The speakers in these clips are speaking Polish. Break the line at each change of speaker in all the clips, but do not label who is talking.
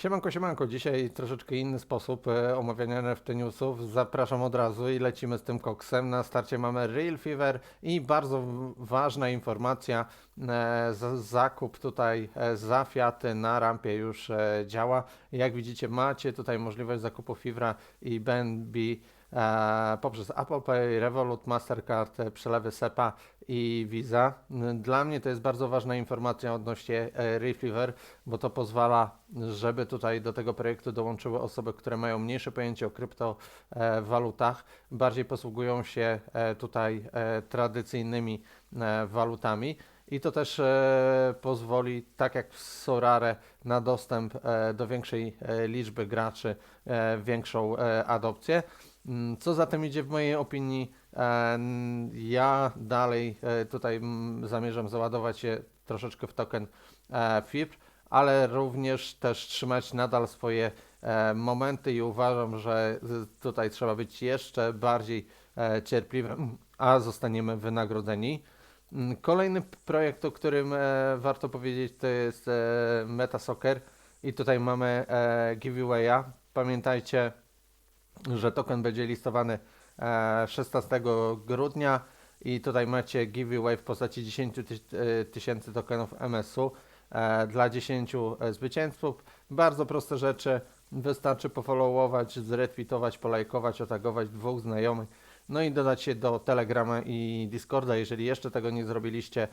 Siemanko, siemanko. Dzisiaj troszeczkę inny sposób e, omawiania NFT newsów. Zapraszam od razu i lecimy z tym koksem. Na starcie mamy Real Fever i bardzo ważna informacja. E, zakup tutaj e, za Fiaty na rampie już działa. Jak widzicie macie tutaj możliwość zakupu Fivra i BNB poprzez Apple Pay, Revolut, Mastercard, e, przelewy SEPA i Visa. Dla mnie to jest bardzo ważna informacja odnośnie e, Real Fever, bo to pozwala, żeby tutaj do tego projektu dołączyły osoby, które mają mniejsze pojęcie o kryptowalutach, bardziej posługują się e, tutaj e, tradycyjnymi e, walutami. I to też e, pozwoli, tak jak w Sorare, na dostęp e, do większej e, liczby graczy, e, większą e, adopcję. Mm, Co za tym idzie w mojej opinii, e, ja dalej e, tutaj zamierzam załadować się troszeczkę w token e, FIP, ale również też trzymać nadal swoje momenty i uważam, że tutaj trzeba być jeszcze bardziej cierpliwym, a zostaniemy wynagrodzeni. Mm, Kolejny projekt, o którym warto powiedzieć, to jest Metasoccer i tutaj mamy giveawaya. Pamiętajcie, że token będzie listowany e, 16 grudnia i tutaj macie giveaway w postaci 10 tyś- e, tysięcy tokenów MSU e, dla 10 zwycięzców. Bardzo proste rzeczy, wystarczy pofollowować, zretweetować, polajkować, otagować dwóch znajomych, no i dodać się do Telegrama i Discorda. Jeżeli jeszcze tego nie zrobiliście,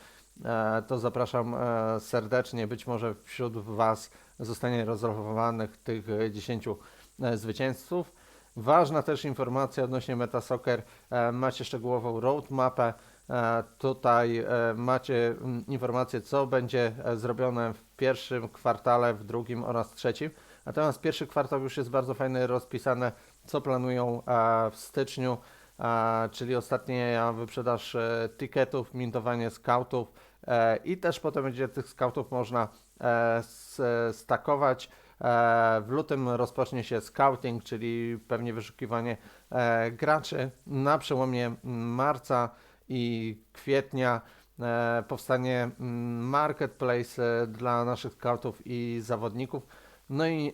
e, to zapraszam e, serdecznie. Być może wśród Was zostanie rozrochowanych tych e, 10 e, zwycięzców. Ważna też informacja odnośnie Metasoccer. E, macie szczegółową roadmapę. E, tutaj e, macie informację, co będzie zrobione w pierwszym kwartale, w drugim oraz trzecim. Natomiast pierwszy kwartał już jest bardzo fajny, rozpisane, co planują w styczniu, czyli ostatnia wyprzedaż tiketów, mintowanie scoutów i też potem będzie tych scoutów można stakować. E, W lutym rozpocznie się scouting, czyli pewnie wyszukiwanie e, graczy. Na przełomie marca i kwietnia e, powstanie mm, marketplace dla naszych scoutów i zawodników. No i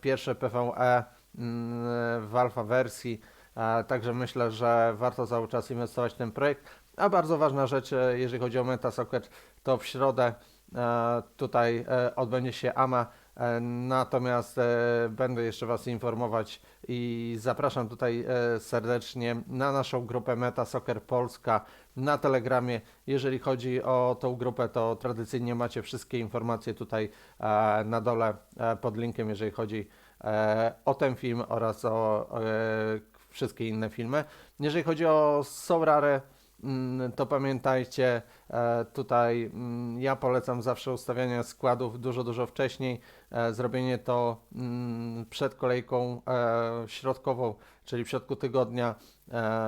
pierwsze PvE mm, w alfa wersji. Także myślę, że warto cały czas inwestować w ten projekt. A bardzo ważna rzecz, jeżeli chodzi o Metasoccer, to w środę tutaj odbędzie się AMA. E, Natomiast e, będę jeszcze Was informować i zapraszam tutaj e, serdecznie na naszą grupę Meta Soccer Polska na Telegramie. Jeżeli chodzi o tą grupę, to tradycyjnie macie wszystkie informacje tutaj na dole pod linkiem, jeżeli chodzi o ten film oraz o wszystkie inne filmy. Jeżeli chodzi o Sorare, mm, to pamiętajcie, e, tutaj mm, ja polecam zawsze ustawianie składów dużo, dużo wcześniej, e, zrobienie to mm, przed kolejką e, środkową, czyli w środku tygodnia,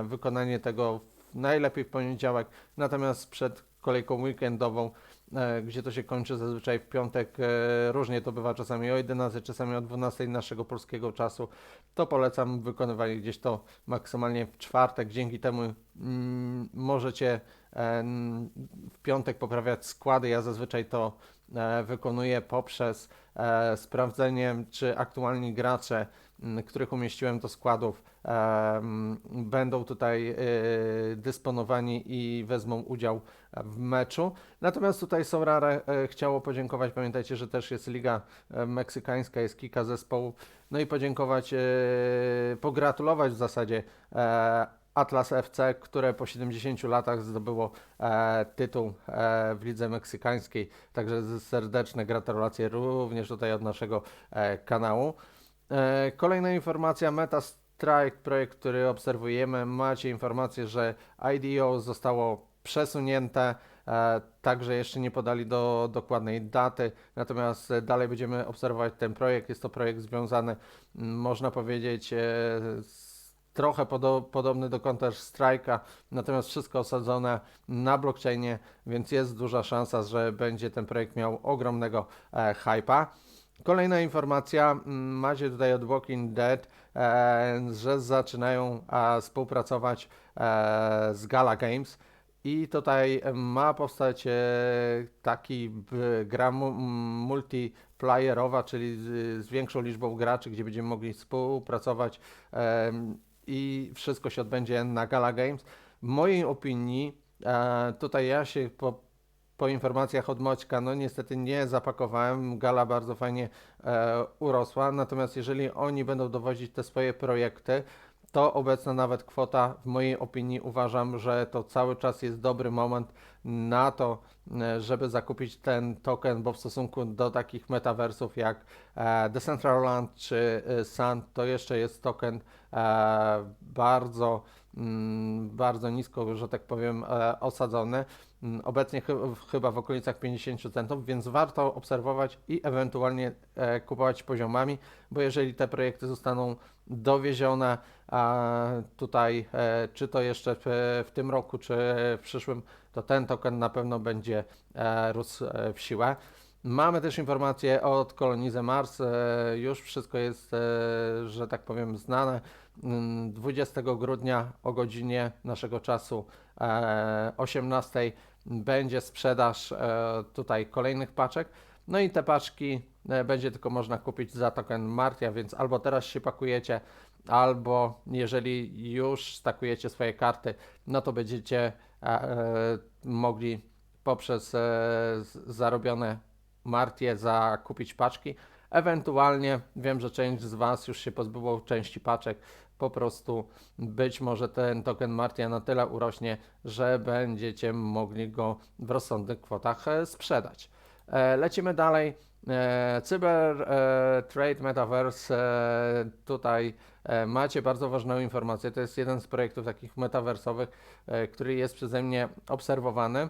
wykonanie tego najlepiej w poniedziałek, natomiast przed kolejką weekendową, gdzie to się kończy zazwyczaj w piątek, różnie to bywa czasami o 11, czasami o 12 naszego polskiego czasu, to polecam wykonywanie gdzieś to maksymalnie w czwartek. Dzięki temu mm, możecie e, w piątek poprawiać składy. Ja zazwyczaj to e, wykonuję poprzez e, sprawdzenie, czy aktualni gracze, których umieściłem do składów, będą tutaj dysponowani i wezmą udział w meczu. Natomiast tutaj Sorare e, chciało podziękować. Pamiętajcie, że też jest Liga Meksykańska, jest kilka zespołów. No i podziękować, pogratulować w zasadzie Atlas FC, które po 70 latach zdobyło e, tytuł e, w lidze meksykańskiej. Także serdeczne gratulacje również tutaj od naszego e, kanału. E, kolejna informacja, MetaStrike, projekt, który obserwujemy. Macie informację, że IDO zostało przesunięte, e, także jeszcze nie podali do dokładnej daty, natomiast dalej będziemy obserwować ten projekt. Jest to projekt związany, można powiedzieć, e, z, trochę podo, podobny do Counter Strike'a, natomiast wszystko osadzone na blockchainie, więc jest duża szansa, że będzie ten projekt miał ogromnego e. Kolejna informacja, mm, macie tutaj od Walking Dead, e, że zaczynają e, współpracować e, z Gala Games I tutaj ma powstać e, taki gra multiplayerowa, czyli z, większą liczbą graczy, gdzie będziemy mogli współpracować i wszystko się odbędzie na Gala Games. W mojej opinii, e, tutaj ja się po, po informacjach od Moćka, no niestety nie zapakowałem. Gala bardzo fajnie e, urosła, natomiast jeżeli oni będą dowozić te swoje projekty, to obecna nawet kwota, w mojej opinii, uważam, że to cały czas jest dobry moment na to, e, żeby zakupić ten token, bo w stosunku do takich metaversów jak e, Decentraland czy e, Sun, to jeszcze jest token bardzo, bardzo nisko, że tak powiem, e, osadzony. Mm, Obecnie chy- chyba w okolicach 50 centów, więc warto obserwować i ewentualnie e, kupować poziomami, bo jeżeli te projekty zostaną dowiezione tutaj, e, czy to jeszcze w, tym roku, czy w przyszłym, to ten token na pewno będzie rósł w siłę. Mamy też informacje od Kolonizy Mars. E, już wszystko jest, e, że tak powiem, znane. Mm, 20 grudnia o godzinie naszego czasu e, 18 będzie sprzedaż e, tutaj kolejnych paczek. No i te paczki e, będzie tylko można kupić za token Martia, więc albo teraz się pakujecie, albo jeżeli już stakujecie swoje karty, no to będziecie e, e, mogli poprzez e, z- zarobione Martie zakupić paczki. Ewentualnie wiem, że część z Was już się pozbyło części paczek. Po prostu być może ten token Martia na tyle urośnie, że będziecie mogli go w rozsądnych kwotach e, sprzedać. E, lecimy dalej. E, Cyber Trade Metaverse. Tutaj macie bardzo ważną informację. To jest jeden z projektów takich metaversowych, który jest przeze mnie obserwowany.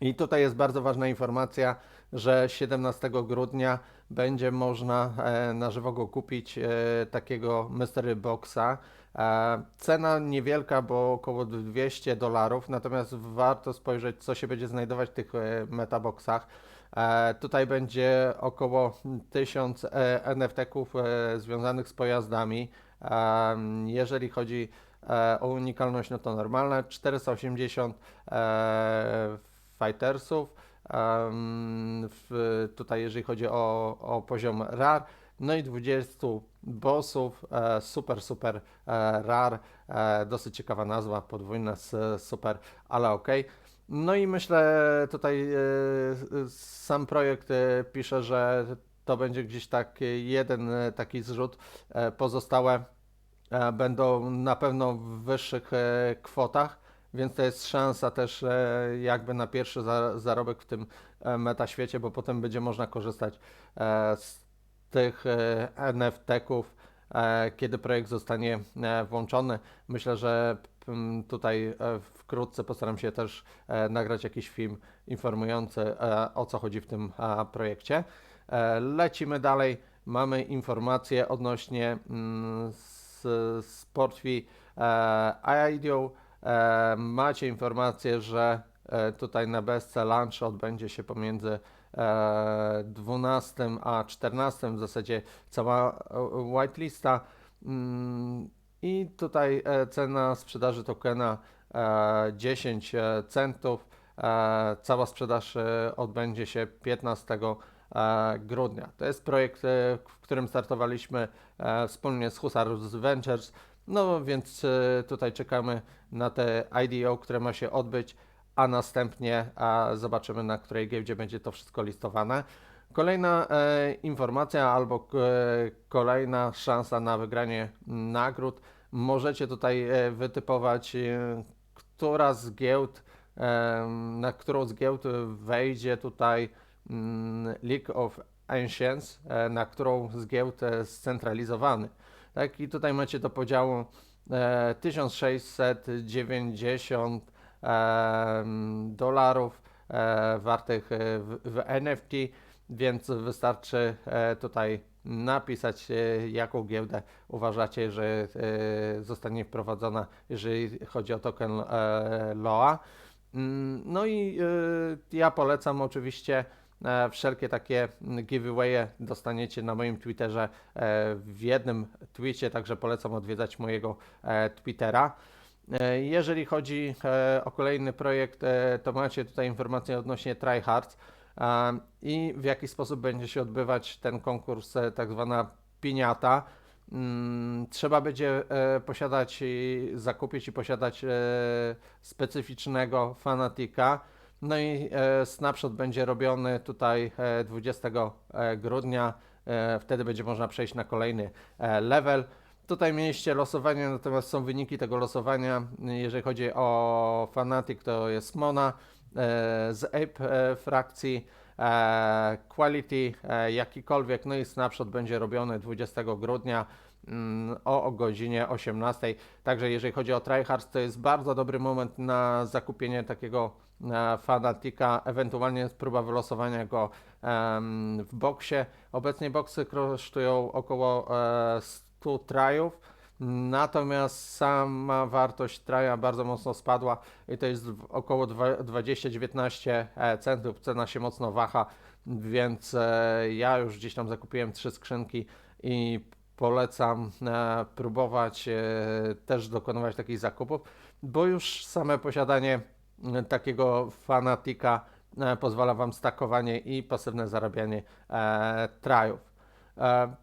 I tutaj jest bardzo ważna informacja, że 17 grudnia będzie można e, na żywo go kupić, e, takiego Mystery Boxa. E, cena niewielka, bo około 200 dolarów, natomiast warto spojrzeć, co się będzie znajdować w tych metaboxach. Tutaj będzie około 1000 e, NFT-ków związanych z pojazdami. Jeżeli chodzi o unikalność, no to normalne. 480 e, fightersów. w, tutaj jeżeli chodzi o, o poziom RAR, no i 20 bossów, e, super, super e, RAR, e, dosyć ciekawa nazwa, podwójne s- super, ale ok. No i myślę tutaj e, sam projekt e, pisze, że to będzie gdzieś tak jeden e, taki zrzut, e, pozostałe e, będą na pewno w wyższych e, kwotach. Więc to jest szansa też e, jakby na pierwszy za, zarobek w tym e, metaświecie, bo potem będzie można korzystać e, z tych NFT-ków, kiedy projekt zostanie włączony. Myślę, że tutaj wkrótce postaram się też nagrać jakiś film informujący o co chodzi w tym projekcie. Lecimy dalej. Mamy informacje odnośnie mm, z, z portfi IDO. E, macie informację, że e, tutaj na BSC Launch odbędzie się pomiędzy e, 12 a 14 w zasadzie cała e, whitelista. Mm, I tutaj e, cena sprzedaży tokena e, 10 centów. E, cała sprzedaż e, odbędzie się 15 e, grudnia. To jest projekt, e, w którym startowaliśmy e, wspólnie z Husarus Ventures. No więc e, tutaj czekamy na te IDO, które ma się odbyć, a następnie a zobaczymy na której giełdzie będzie to wszystko listowane. Kolejna e, informacja albo e, kolejna szansa na wygranie nagród. Możecie tutaj e, wytypować, e, która z giełd, e, na którą z giełd wejdzie tutaj mm, League of Ancients, e, na którą z giełd e, scentralizowany. Tak, i tutaj macie do podziału e, 1690 em, dolarów e, wartych e, w, w NFT, więc wystarczy e, tutaj napisać, e, jaką giełdę uważacie, że e, zostanie wprowadzona, jeżeli chodzi o token e, LOA. Mm, No i e, ja polecam oczywiście e, wszelkie takie giveawaye dostaniecie na moim Twitterze e, w jednym tweetie, także polecam odwiedzać mojego e, Twittera. E, Jeżeli chodzi e, o kolejny projekt, e, to macie tutaj informacje odnośnie tryhards e, i w jaki sposób będzie się odbywać ten konkurs, e, tak zwana piniata. Mm, Trzeba będzie e, posiadać zakupić i posiadać e, specyficznego fanatika. No i e, snapshot będzie robiony tutaj e, 20 e, grudnia. E, wtedy będzie można przejść na kolejny level. Tutaj mieliście losowanie, natomiast są wyniki tego losowania. Jeżeli chodzi o Fanatic, to jest Mona z Ape frakcji. Quality jakikolwiek, no i snapshot będzie robiony 20 grudnia mm, o, godzinie 18. Także jeżeli chodzi o tryhards, to jest bardzo dobry moment na zakupienie takiego fanatika, ewentualnie próba wylosowania go w boksie. Obecnie boksy kosztują około e, 100 trajów. Natomiast sama wartość traja bardzo mocno spadła i to jest około dwa- 20-19 e, centów. Cena się mocno waha, więc e, ja już gdzieś tam zakupiłem trzy skrzynki i polecam e, próbować e, też dokonywać takich zakupów, bo już same posiadanie e, takiego fanatika e, pozwala Wam stakowanie i pasywne zarabianie e. E,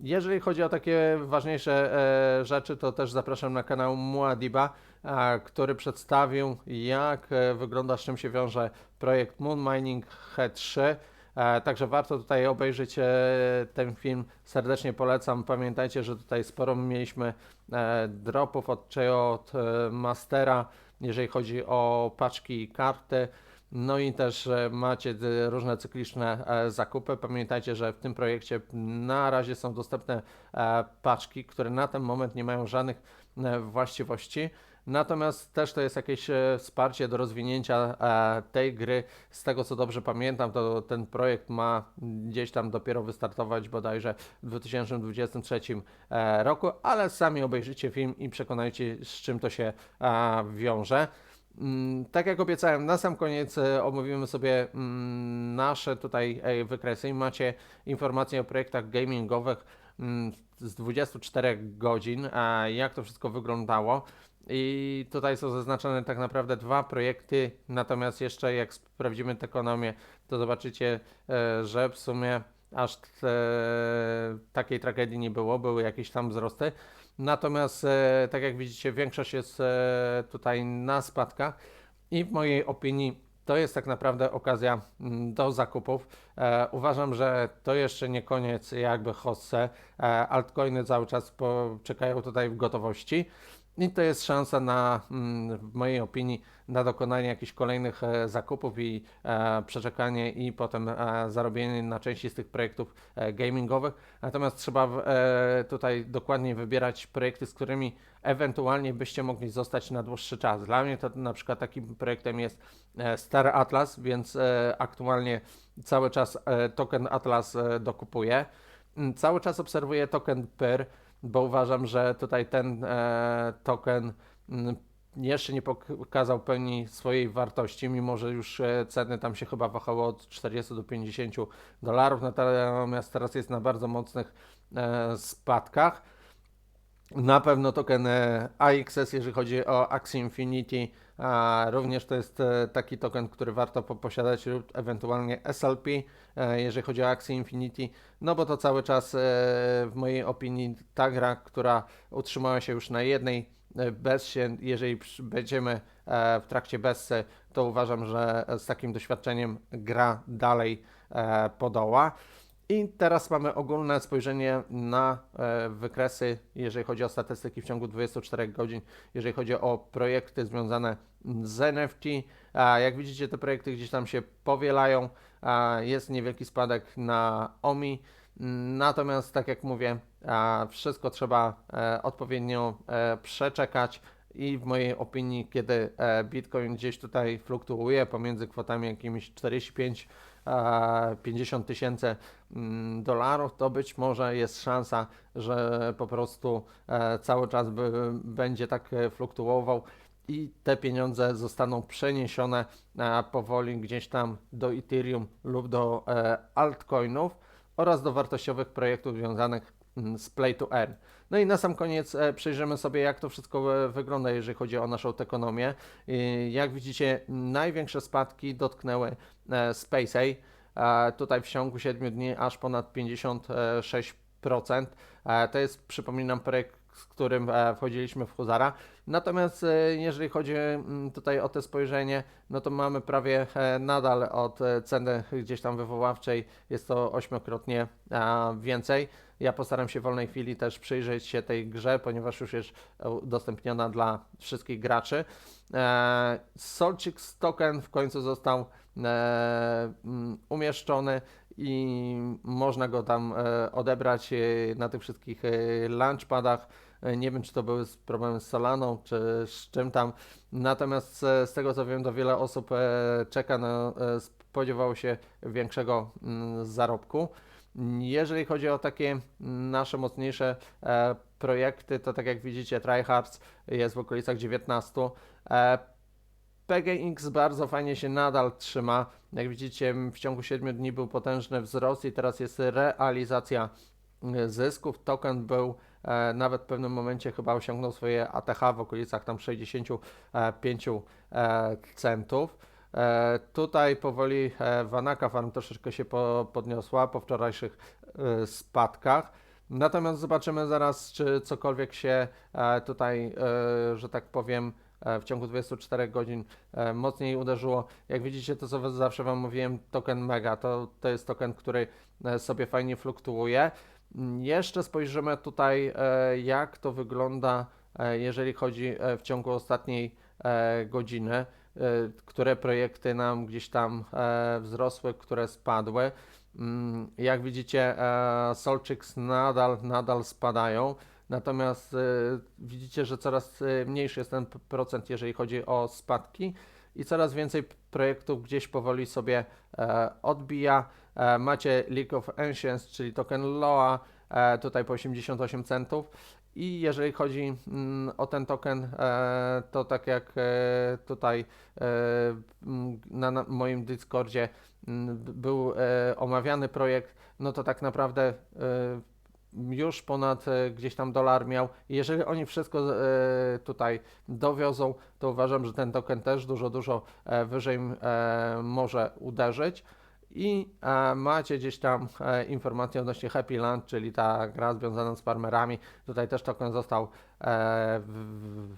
jeżeli chodzi o takie ważniejsze e, rzeczy, to też zapraszam na kanał Muadiba, e, który przedstawił, jak e, wygląda, z czym się wiąże projekt Moon Mining H3. E, także warto tutaj obejrzeć e, ten film. Serdecznie polecam. Pamiętajcie, że tutaj sporo mieliśmy e, dropów od od e, Mastera, jeżeli chodzi o paczki i karty. No i też e, macie e, różne cykliczne e, zakupy. Pamiętajcie, że w tym projekcie na razie są dostępne paczki, które na ten moment nie mają żadnych właściwości. Natomiast też to jest jakieś e, wsparcie do rozwinięcia e, tej gry. Z tego co dobrze pamiętam, to ten projekt ma gdzieś tam dopiero wystartować bodajże w 2023 e, roku, ale sami obejrzyjcie film i przekonajcie, z czym to się wiąże. Mm, Tak jak obiecałem, na sam koniec omówimy sobie mm, nasze tutaj wykresy i macie informacje o projektach gamingowych mm, z 24 godzin, jak to wszystko wyglądało. I tutaj są zaznaczone tak naprawdę dwa projekty, natomiast jeszcze jak sprawdzimy ekonomię, to zobaczycie, e, że w sumie aż te, takiej tragedii nie było, były jakieś tam wzrosty. Natomiast, e, tak jak widzicie, większość jest e, tutaj na spadkach i w mojej opinii to jest tak naprawdę okazja mm, do zakupów. Uważam, że to jeszcze nie koniec jakby hosse. Altcoiny cały czas po, czekają tutaj w gotowości. I to jest szansa na, mm, w mojej opinii, na dokonanie jakichś kolejnych e, zakupów i e, przeczekanie i potem e, zarobienie na części z tych projektów gamingowych. Natomiast trzeba tutaj dokładnie wybierać projekty, z którymi ewentualnie byście mogli zostać na dłuższy czas. Dla mnie to na przykład takim projektem jest Star Atlas, więc aktualnie cały czas token Atlas dokupuję. Mm, Cały czas obserwuję token PER, bo uważam, że tutaj ten e, token mm, jeszcze nie pokazał pełni swojej wartości, mimo że już e, ceny tam się chyba wahały od 40 do 50 dolarów, natomiast teraz jest na bardzo mocnych e, spadkach. Na pewno token AXS, jeżeli chodzi o Axie Infinity, a również to jest e, taki token, który warto po- posiadać lub ewentualnie SLP, e, jeżeli chodzi o Axie Infinity, no bo to cały czas e, w mojej opinii ta gra, która utrzymała się już na jednej e, bessie, jeżeli będziemy w trakcie bessy, to uważam, że z takim doświadczeniem gra dalej podoła. I teraz mamy ogólne spojrzenie na e, wykresy, jeżeli chodzi o statystyki w ciągu 24 godzin, jeżeli chodzi o projekty związane z NFT. Jak widzicie, te projekty gdzieś tam się powielają, jest niewielki spadek na OMI. Natomiast, tak jak mówię, wszystko trzeba e, odpowiednio e, przeczekać. I w mojej opinii, kiedy Bitcoin gdzieś tutaj fluktuuje pomiędzy kwotami jakimiś 45 a 50 tysięcy mm, dolarów, to być może jest szansa, że po prostu e, cały czas będzie tak e, fluktuował i te pieniądze zostaną przeniesione e, powoli gdzieś tam do Ethereum lub do altcoinów. oraz do wartościowych projektów związanych mm, z Play to Earn. No i na sam koniec przyjrzymy sobie, jak to wszystko wygląda, jeżeli chodzi o naszą ekonomię. Jak widzicie, największe spadki dotknęły SpaceA. E, Tutaj w ciągu 7 dni aż ponad 56%. E, To jest, przypominam, projekt, z którym e, wchodziliśmy w Huzara. Natomiast e, jeżeli chodzi mm, tutaj o to spojrzenie, no to mamy prawie nadal od ceny gdzieś tam wywoławczej jest to ośmiokrotnie więcej. Ja postaram się w wolnej chwili też przyjrzeć się tej grze, ponieważ już jest udostępniona dla wszystkich graczy. Solchix token w końcu został mm, umieszczony i można go tam e, odebrać e, na tych wszystkich e, launchpadach. Nie wiem, czy to były z- problemy z Solaną, czy z czym tam. Natomiast z tego co wiem, to wiele osób czeka na, spodziewało się większego mm, zarobku. Jeżeli chodzi o takie nasze mocniejsze projekty, to tak jak widzicie, Tryhards jest w okolicach 19. E, PGX bardzo fajnie się nadal trzyma. Jak widzicie, w ciągu 7 dni był potężny wzrost i teraz jest realizacja e, zysków. Token był e, nawet w pewnym momencie chyba osiągnął swoje ATH w okolicach tam 65 e, centów. Tutaj powoli Vanaka Farm troszeczkę się po, podniosła po wczorajszych spadkach. Natomiast zobaczymy zaraz, czy cokolwiek się tutaj, że tak powiem, w ciągu 24 godzin e, mocniej uderzyło. Jak widzicie, to co zawsze Wam mówiłem, token Mega, to, to jest token, który e, sobie fajnie fluktuuje. Mm, Jeszcze spojrzymy tutaj, e, jak to wygląda, e, jeżeli chodzi e, w ciągu ostatniej e, godziny, e, które projekty nam gdzieś tam e, wzrosły, które spadły. Mm, Jak widzicie, e, Solczyks nadal, nadal spadają. Natomiast e, widzicie, że coraz e, mniejszy jest ten procent, jeżeli chodzi o spadki i coraz więcej projektów gdzieś powoli sobie e, odbija. Macie League of Ancients, czyli token LOA, tutaj po 88 centów. I jeżeli chodzi mm, o ten token, to tak jak tutaj na, moim Discordzie był omawiany projekt, no to tak naprawdę już ponad e, gdzieś tam dolar miał. Jeżeli oni wszystko e, tutaj dowiozą, to uważam, że ten token też dużo, dużo e, wyżej może uderzyć. I macie gdzieś tam informacje odnośnie Happy Land, czyli ta gra związana z farmerami. Tutaj też token został w,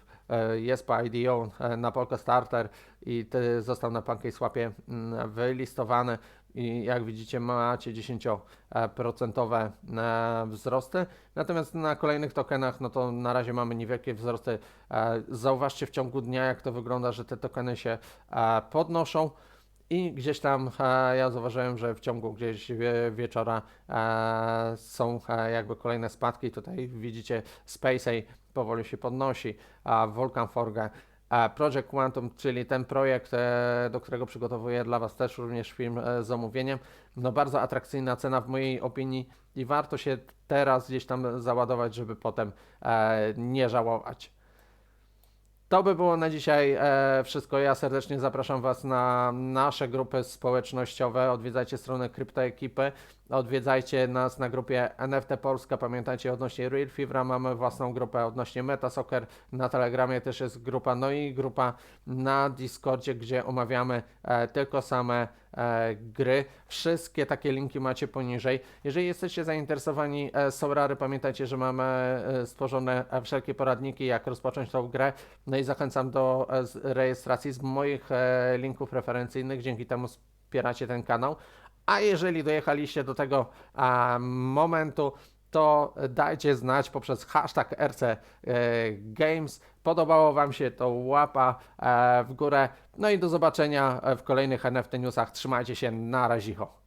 jest po IDO na Polka Starter i został na PancakeSwapie mm, wylistowany i jak widzicie macie 10% e, wzrosty. Natomiast na kolejnych tokenach, no to na razie mamy niewielkie wzrosty. E, Zauważcie w ciągu dnia, jak to wygląda, że te tokeny się e, podnoszą. I gdzieś tam ja zauważyłem, że w ciągu gdzieś wie, wieczora są jakby kolejne spadki. Tutaj widzicie SpaceA powoli się podnosi, a Vulcan Forge, Project Quantum, czyli ten projekt, e, do którego przygotowuję dla Was też również film e, z zamówieniem. No bardzo atrakcyjna cena w mojej opinii i warto się teraz gdzieś tam załadować, żeby potem e, nie żałować. To by było na dzisiaj e, wszystko. Ja serdecznie zapraszam Was na nasze grupy społecznościowe. Odwiedzajcie stronę Kryptoekipy, odwiedzajcie nas na grupie NFT Polska. Pamiętajcie odnośnie Real Fivra mamy własną grupę, odnośnie Metasoccer na Telegramie też jest grupa, no i grupa na Discordzie, gdzie omawiamy e, tylko same gry. Wszystkie takie linki macie poniżej. Jeżeli jesteście zainteresowani e, Solary, pamiętajcie, że mamy e, stworzone e, wszelkie poradniki, jak rozpocząć tą grę. No i zachęcam do e, rejestracji z moich e, linków referencyjnych. Dzięki temu wspieracie ten kanał. A jeżeli dojechaliście do tego momentu, to dajcie znać poprzez hashtag RC e, Games. Podobało Wam się to łapa e, w górę. No i do zobaczenia e, w kolejnych NFT newsach. Trzymajcie się, na razicho.